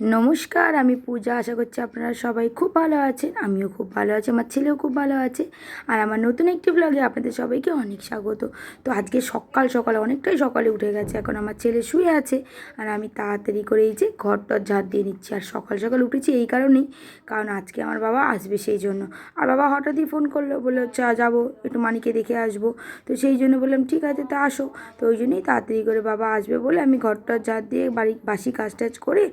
নমস্কার, আমি পূজা। আশা করছি আপনারা সবাই খুব ভালো আছেন, আমিও খুব ভালো আছি, আমার ছেলেও খুব ভালো আছে। আর আমার নতুন একটি ব্লগে আপনাদের সবাইকে অনেক স্বাগত। তো আজকে সকাল সকালে, অনেকটাই সকালে উঠে গেছে, এখন আমার ছেলে শুয়ে আছে আর আমি তাড়াতাড়ি করে এই যে ঘরটর ঝাড় দিয়ে নিচ্ছি। আর সকাল সকাল উঠেছি এই কারণেই, কারণ আজকে আমার বাবা আসবে সেই জন্য। আর বাবা হঠাৎই ফোন করল, বলল, চা, যাব, একটু মানিকে দেখে আসব। তো সেই জন্য বললাম, ঠিক আছে, তা আসো। তো ওই জন্যই তাড়াতাড়ি করে বাবা আসবে বলে আমি ঘরটার ঝাড় দিয়ে বাড়ি, বাসি কাজ টাজ করে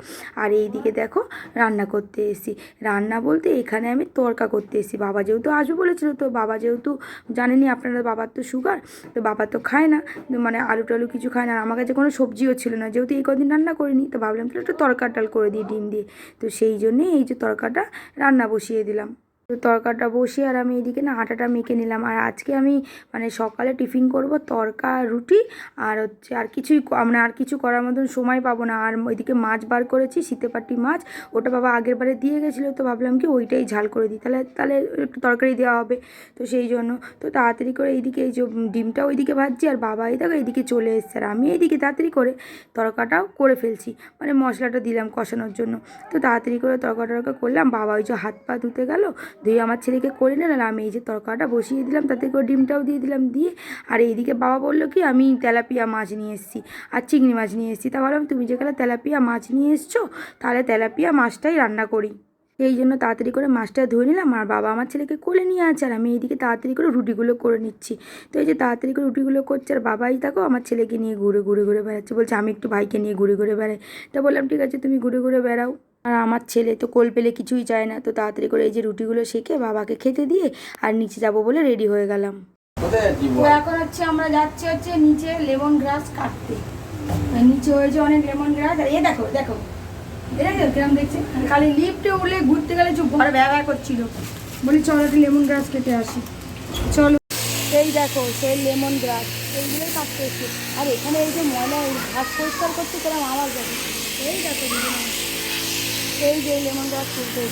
আর এই দিকে দেখো রান্না করতে এসি রান্না বলতে এখানে আমি তরকা করতে এসেছি। বাবা যেহেতু আসবে বলেছিল তো বাবা যেহেতু জানেনি আপনারা বাবার তো সুগার তো বাবা তো খায় না মানে আলু টালু কিছু খায় না। আমার কাছে কোনো সবজিও ছিল না। যেহেতু এই কদিন রান্না করিনি, তো ভাবলাম একটু তরকা টাল করে দিই, ডিম দিয়ে। তো সেই জন্যেই এই যে তরকাটা রান্না বসিয়ে দিলাম। তো তরকাটা বসিয়ে আর আমি এইদিকে না আটাটা মেখে নিলাম। আর আজকে আমি মানে সকালে টিফিন করব তরকা, রুটি আর হচ্ছে আর কিছুই মানে আর কিছু করার মতন সময় পাবো না। আর ওইদিকে মাছ বার করেছি, শীতেপাটি মাছ। ওটা বাবা আগের বারে দিয়ে গেছিল, তো ভাবলাম কি ওইটাই ঝাল করে দিই। তাহলে তাহলে একটু তরকারি দেওয়া হবে, তো সেই জন্য। তো তাড়াতাড়ি করে এইদিকে এই যে ডিমটা ওইদিকে ভাজছি আর বাবা এই দেখো এইদিকে চলে এসছে আর আমি এইদিকে তাড়াতাড়ি করে তরকাটাও করে ফেলছি। মানে মশলাটা দিলাম কষানোর জন্য। তো তাড়াতাড়ি করে তরকা টরকা করলাম। বাবা ওই যে হাত পা ধুতে গেল ধুয়ে আমার ছেলেকে করে নিলাম আমি এই যে তরকাটা বসিয়ে দিলাম, তাতে করে ডিমটাও দিয়ে দিলাম, দিয়ে আর এইদিকে বাবা বলল কি, আমি তেলাপিয়া মাছ নিয়ে এসেছি আর চিংড়ি মাছ নিয়ে এসেছি। তা বললাম, তুমি যেখানে তেলাপিয়া মাছ নিয়ে এসছো, তাহলে তেলাপিয়া মাছটাই রান্না করি। এই জন্য তাড়াতাড়ি করে মাছটা ধুয়ে নিলাম আর বাবা আমার ছেলেকে কোলে নিয়ে আছে আর আমি এইদিকে তাড়াতাড়ি করে রুটিগুলো করে নিচ্ছি। তো এই যে তাড়াতাড়ি করে রুটিগুলো করছে আর বাবাই থাকো আমার ছেলেকে নিয়ে ঘুরে ঘুরে ঘুরে বেড়াচ্ছে, বলছে, আমি একটু ভাইকে নিয়ে ঘুরে ঘুরে বেড়াই। তা বললাম, ঠিক আছে, তুমি ঘুরে ঘুরে বেড়াও। আর আমার ছেলে তো কোল পেলে কিছুই চায় না। তো তাড়াতাড়ি করে এই যে রুটিগুলো শেখে বাবাকে খেতে দিয়ে আর নিচে যাব বলে রেডি হয়ে গেলাম। এখন হচ্ছে আমরা যাচ্ছি হচ্ছে নিচে লেমন গ্রাস কাটতে। আর নিচে হয়েছে অনেক লেমন গ্রাস। আর এ দেখো দেখো। দেখো কিরম দেখছে? খালি লিফটে উঠলে ঘুরতে গেলে চুপ ঘরে ব্যা ব্যা করছিল। বলি চলো একটু লেমন গ্রাস কেটে আসি। চলো। এই দেখো সেই লেমন গ্রাস। এইগুলোই কাটতে এসছে। আর এখানে এই যে ময়লা ঘাস পরিষ্কার করতে কিরম আওয়াজ যাবে এই দেখো এই যে লেমন গাছ তুলতে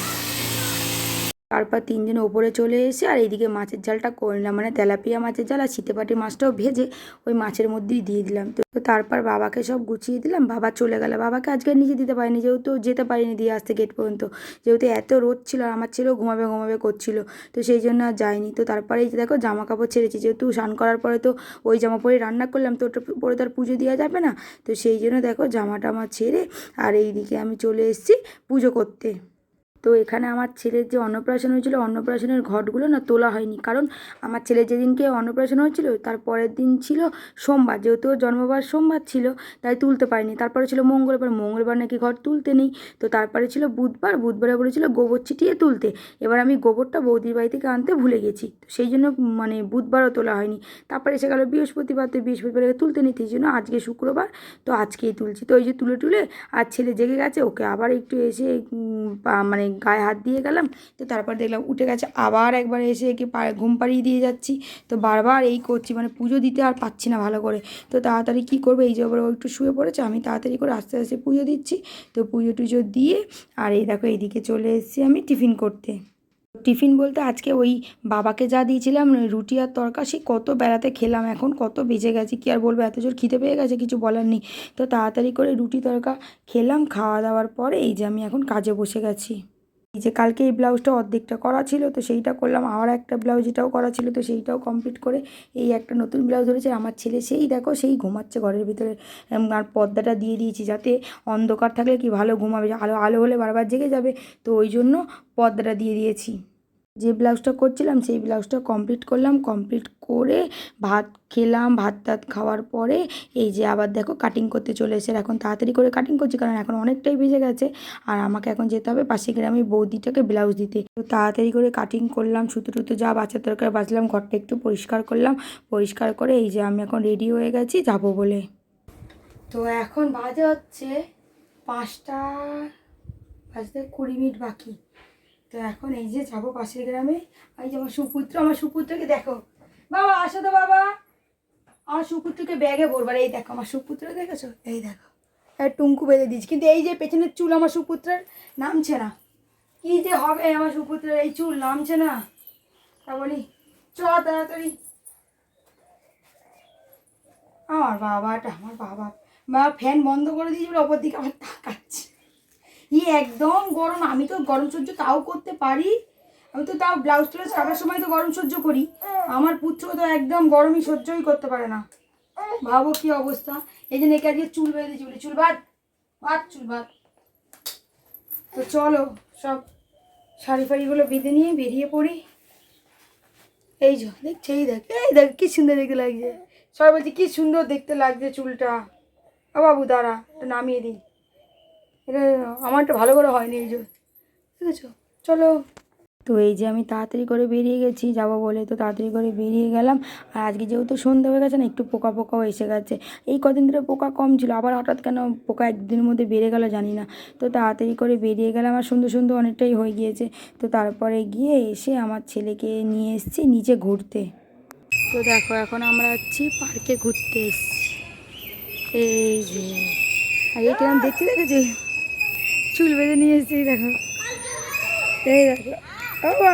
তারপর তিনজন ওপরে চলে এসে আর এইদিকে মাছের ঝালটা করে নিলাম। মানে তেলাপিয়া মাছের ঝাল আর শীতেপাটি মাছটাও ভেজে ওই মাছের মধ্যেই দিয়ে দিলাম। তো তারপর বাবাকে সব গুছিয়ে দিলাম। বাবা চলে গেল। বাবাকে আজকে নিচে দিতে পারিনি, যেহেতু যেতে পারিনি দিয়ে আসতে গেট পর্যন্ত। যেহেতু এত রোদ ছিল আর আমার ছেলেও ঘুমাবে ঘুমাবে করছিল, তো সেই জন্য আর যায়নি। তো তারপরে এই দেখো জামা কাপড় ছেড়েছি। যেহেতু স্নান করার পরে তো ওই জামা পরে রান্না করলাম, তো ওটা পরে তো আর পুজো দেওয়া যাবে না। তো সেই জন্য দেখো জামাটা আমার ছেড়ে আর এইদিকে আমি চলে এসেছি পুজো করতে। তো এখানে আমার ছেলের যে অন্নপ্রাশন হয়েছিল, অন্নপ্রাশনের ঘটগুলো না তোলা হয়নি। কারণ আমার ছেলে যেদিনকে অন্নপ্রাশন হয়েছিল, তার পরের দিন ছিল সোমবার। যেহেতু জন্মবার সোমবার ছিল, তাই তুলতে পারিনি। তারপরে ছিল মঙ্গলবার। মঙ্গলবার নাকি ঘর তুলতে নেই। তো তারপরে ছিল বুধবার। বুধবারে বলেছিল গোবর ছিটিয়ে তুলতে। এবার আমি গোবরটা বৌদির বাড়ি থেকে আনতে ভুলে গেছি। তো সেই জন্য মানে বুধবারও তোলা হয়নি। তারপরে এসে গেল বৃহস্পতিবার। তো বৃহস্পতিবারে তুলতে নিতে সেই জন্য আজকে শুক্রবার তো আজকেই তুলছি। তো ওই যে তুলে তুলে আর ছেলে জেগে গেছে, ওকে আবার একটু এসে মানে গায়ে হাত দিয়ে গেলাম, তো তারপর দেখলাম উঠে গেছে, আবার একবার এসে একে ঘুম পাড়িয়ে দিয়ে যাচ্ছি, তো বারবার এই করছি মানে পুজো দিতে আর পাচ্ছি না ভালো করে, তো তাড়াতাড়ি কী করব, এই যে আবার একটু শুয়ে পড়েছে, আমি তাড়াতাড়ি করে আস্তে আস্তে পুজো দিচ্ছি, তো পুজো টুজো দিয়ে, আর এই দেখো এইদিকে চলে এসেছি আমি টিফিন করতে। টিফিন বলতে আজকে ওই বাবাকে যা দিয়েছিলাম রুটি আর তরকা সে কত বেড়াতে খেলাম, এখন কত বেজে গেছে, কি আর বলব, এত জোর খিদে পেয়ে গেছে, কিছু বলার নেই, তো তাড়াতাড়ি করে রুটি, তরকা খেলাম, খাওয়া দাওয়ার পরে এই যে আমি এখন কাজে বসে গেছি। এই যে কালকে এই ব্লাউজটা অর্ধেকটা করা ছিল, তো সেইটা করলাম। আবার একটা ব্লাউজ এটাও করা ছিল, তো সেইটাও কমপ্লিট করে এই একটা নতুন ব্লাউজ ধরেছে। আমার ছেলে সেই দেখো, সেই ঘুমাচ্ছে ঘরের ভিতরে। আর পর্দাটা দিয়ে দিয়েছি যাতে অন্ধকার থাকলে কি ভালো ঘুমাবে। আলো আলো হলে বারবার জেগে যাবে। তো ওই জন্য পর্দাটা দিয়ে দিয়েছি। যে ব্লাউজটা করছিলাম, সেই ব্লাউজটা কমপ্লিট করলাম। কমপ্লিট করে ভাত খেলাম, ভাত টাত খাওয়ার পরে এই যে আবার দেখো কাটিং করতে চলে এসে এখন তাড়াতাড়ি করে কাটিং করছি, কারণ এখন অনেকটাই বেজে গেছে। আর আমাকে এখন যেতে হবে পাশে গ্রামে বৌদিটাকে ব্লাউজ দিতে। তো তাড়াতাড়ি করে কাটিং করলাম, সুতো টুতো যা বাচ্চার দরকার বাঁচলাম ঘরটা একটু পরিষ্কার করলাম। পরিষ্কার করে এই যে আমি এখন রেডি হয়ে গেছি, যাব বলে। তো এখন বাজে হচ্ছে পাঁচটা, বাজতে কুড়ি মিনিট বাকি। তো এখন এই যে যাব পাশের গ্রামে, এই যে আমার সুপুত্র, আমার সুপুত্রকে দেখো। বাবা, আসো তো বাবা। আমার সুপুত্রকে ব্যাগে ভরবার। এই দেখো, আমার সুপুত্র দেখেছ? এই দেখো এই টুঙ্কু বেঁধে দিয়েছি। কিন্তু এই যে পেছনের চুল আমার সুপুত্রের নামছে না। কি যে হবে আমার সুপুত্রের, এই চুল নামছে না। তা বলি, চ তাড়াতাড়ি। আমার বাবাটা, আমার বাবা। মা ফ্যান বন্ধ করে দিয়েছিল ওপর দিকে আমার তাকাচ্ছে। ই একদম গরম। আমি তো গরম সহ্য তাও করতে পারি। আমি তো তাও ব্লাউজ ট্লাউজ কাটার সময় তো গরম সহ্য করি। আমার পুত্র তো একদম গরমই সহ্যই করতে পারে না। ভাবো কি অবস্থা। এই জন্য একে আজকে চুল বেঁধে চুলি চুল বাদ বাদ চুল বাদ তো চলো, সব শাড়ি ফাড়িগুলো বেঁধে নিয়ে বেরিয়ে পড়ি। এই যে, দেখছে, এই দেখ এই দেখ, কি সুন্দর দেখতে লাগছে। সবাই বলছে, কি সুন্দর দেখতে লাগছে চুলটা। ও বাবু, দাঁড়া নামিয়ে দিই। এটা আমারটা ভালো করে হয়নি এই জন্য ঠিক আছে চলো। তো এই যে আমি তাড়াতাড়ি করে বেরিয়ে গেছি, যাব বলে তো তাড়াতাড়ি করে বেরিয়ে গেলাম। আর আজকে যেহেতু সন্ধ্যা হয়ে গেছে না, একটু পোকা পোকাও এসে গেছে। এই কদিন ধরে পোকা কম ছিল, আবার হঠাৎ কেন পোকা একদিনের মধ্যে বেড়ে গেল জানি না। তো তাড়াতাড়ি করে বেরিয়ে গেলাম, আর সুন্দর সুন্দর অনেকটাই হয়ে গিয়েছে। তো তারপরে গিয়ে এসে আমার ছেলেকে নিয়ে এসেছি নিচে ঘুরতে। তো দেখো, এখন আমরা যাচ্ছি পার্কে ঘুরতে এসেছি। এই যে, আর এই কিরম দেখতে দেখেছি? চুল বেঁধে নিয়ে এসেছি দেখো। এই দেখো। বাবা,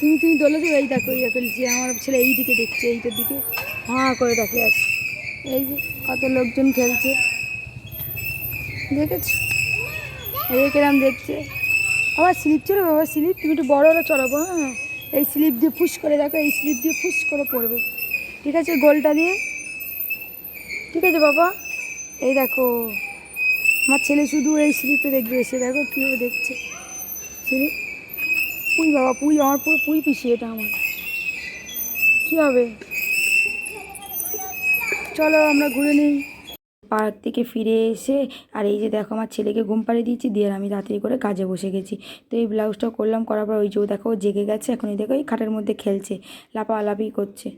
তুমি তুমি দোলে তো এই দেখো এই দেখো যে আমার ছেলে এই দিকে দেখছে, এইটার দিকে। হাঁ করে দেখে আছে। এই যে কত লোকজন খেলছে। দেখেছ? এই কিরম দেখছে। আবার স্লিপ চলো, বাবা, স্লিপ। তুমি একটু বড় বড় চড়াবো হ্যাঁ? এই স্লিপ দিয়ে ফুস করে দেখো, এই স্লিপ দিয়ে ফুস করে পড়বে। ঠিক আছে, গোলটা দিয়ে। ঠিক আছে, বাবা। এই দেখো। আমার ছেলে শুধু এই স্লিপে দেখবে, এসে দেখো কীভাবে দেখছে। স্লিপ পুই বাবা, পুই, আমার পুরো পুই পিসি এটা আমার। কী হবে? চলো আমরা ঘুরে নিই। পার্ক থেকে ফিরে এসে, আর এই যে দেখো আমার ছেলেকে ঘুম পাড়িয়ে দিয়েছি, দিয়ে আমি তাড়াতাড়ি করে কাজে বসে গেছি। তো এই ব্লাউজটা করলাম, করার পর ওই যে দেখো জেগে গেছে এখন এই দেখো এই খাটের মধ্যে খেলছে লাপালাপি করছে।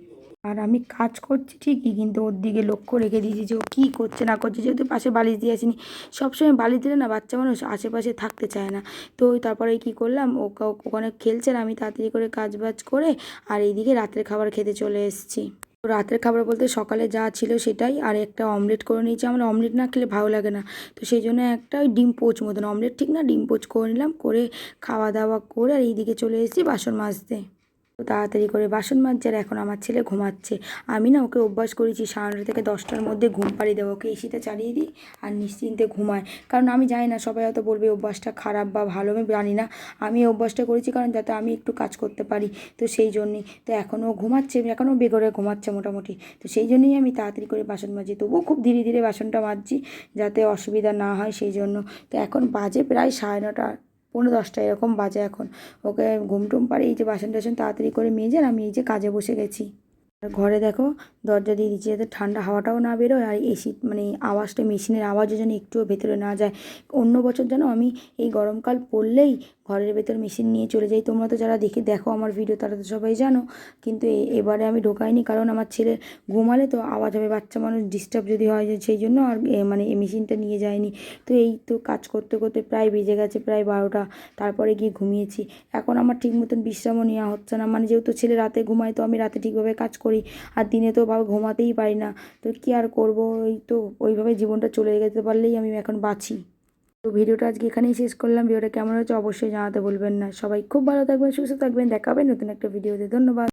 আর আমি কাজ করছি ঠিকই, কিন্তু ওর দিকে লক্ষ্য রেখে দিয়েছি যে ও কী করছে, না করছে। যেহেতু পাশে বালিশ দিয়ে আসিনি, সবসময় বালিশ দিলে না বাচ্চা মানুষ আশেপাশে থাকতে চায় না। তো তারপরে কী করলাম, ও ওখানে খেলছে আমি তাড়াতাড়ি করে কাজ বাজ করে আর এইদিকে রাতের খাবার খেতে চলে এসেছি। তো রাতের খাবার বলতে সকালে যা ছিল সেটাই, আর একটা অমলেট করে নিয়েছি। আমার অমলেট না খেলে ভালো লাগে না। তো সেই জন্য একটা ওই ডিম পোচ মতন, অমলেট ঠিক না, ডিম পোচ করে নিলাম, করে খাওয়া দাওয়া করে আর এইদিকে চলে এসেছি বাসন মাজতে। তো তাড়াতাড়ি করে বাসন মাজছে আর এখন আমার ছেলে ঘুমাচ্ছে। আমি না ওকে অভ্যাস করেছি সাড়ে নটা থেকে দশটার মধ্যে ঘুম পাড়িয়ে দেবো। ওকে এসিটা চালিয়ে দিই আর নিশ্চিন্তে ঘুমায়। কারণ আমি জানি না, সবাই হয়তো বলবে অভ্যাসটা খারাপ বা ভালো, আমি জানি না। আমি অভ্যাসটা করেছি কারণ যাতে আমি একটু কাজ করতে পারি। তো সেই জন্যই। তো এখনও ঘুমাচ্ছে, এখনও বেগরে ঘুমাচ্ছে মোটামুটি। তো সেই জন্যই আমি তাড়াতাড়ি করে বাসন মাজি তবুও খুব ধীরে ধীরে বাসনটা মাজছি যাতে অসুবিধা না হয় সেই জন্য। তো এখন বাজে প্রায় সাড়ে নটা পৌনে দশটা এরকম বাজে এখন। ওকে ঘুম টুম পাড়ে এই যে বাসন টাসন তাড়াতাড়ি করে মেজে আমি এই যে কাজে বসে গেছি। আর ঘরে দেখো, দরজা দিয়ে দিচ্ছি যাতে ঠান্ডা হাওয়াটাও না বেরোয় আর এসি মানে আওয়াজটা মেশিনের আওয়াজও যেন একটুও ভেতরে না যায়। অন্য বছর যেন আমি এই গরমকাল পড়লেই ঘরের ভেতর মেশিন নিয়ে চলে যাই। তোমরা তো যারা দেখে, দেখো আমার ভিডিও তারা তো সবাই জানো। কিন্তু এবারে আমি ঢোকাইনি, কারণ আমার ছেলে ঘুমালে তো আওয়াজ হবে, বাচ্চা মানুষ ডিস্টার্ব যদি হয় সেই জন্য আর মানে মেশিনটা নিয়ে যায়নি। তো এই তো কাজ করতে করতে প্রায় বেজে গেছে, প্রায় বারোটা। তারপরে গিয়ে ঘুমিয়েছি। এখন আমার ঠিক মতন বিশ্রামও নেওয়া হচ্ছে না। মানে যেহেতু ছেলে রাতে ঘুমায়, তো আমি রাতে ঠিকভাবে কাজ করি। আর দিনে তো ভাবে ঘুমাতেই পারি না। তো কী আর করব? ওই তো ওইভাবে জীবনটা চলে যেতে পারলেই আমি এখন বাঁচি। তো ভিডিওটা আজকে এখানেই শেষ করলাম। ভিডিওটা কেমন হয়েছে অবশ্যই জানাতে বলবেন না। সবাই খুব ভালো থাকবেন, সুস্থ থাকবেন। দেখাবেন নতুন একটা ভিডিওতে। ধন্যবাদ।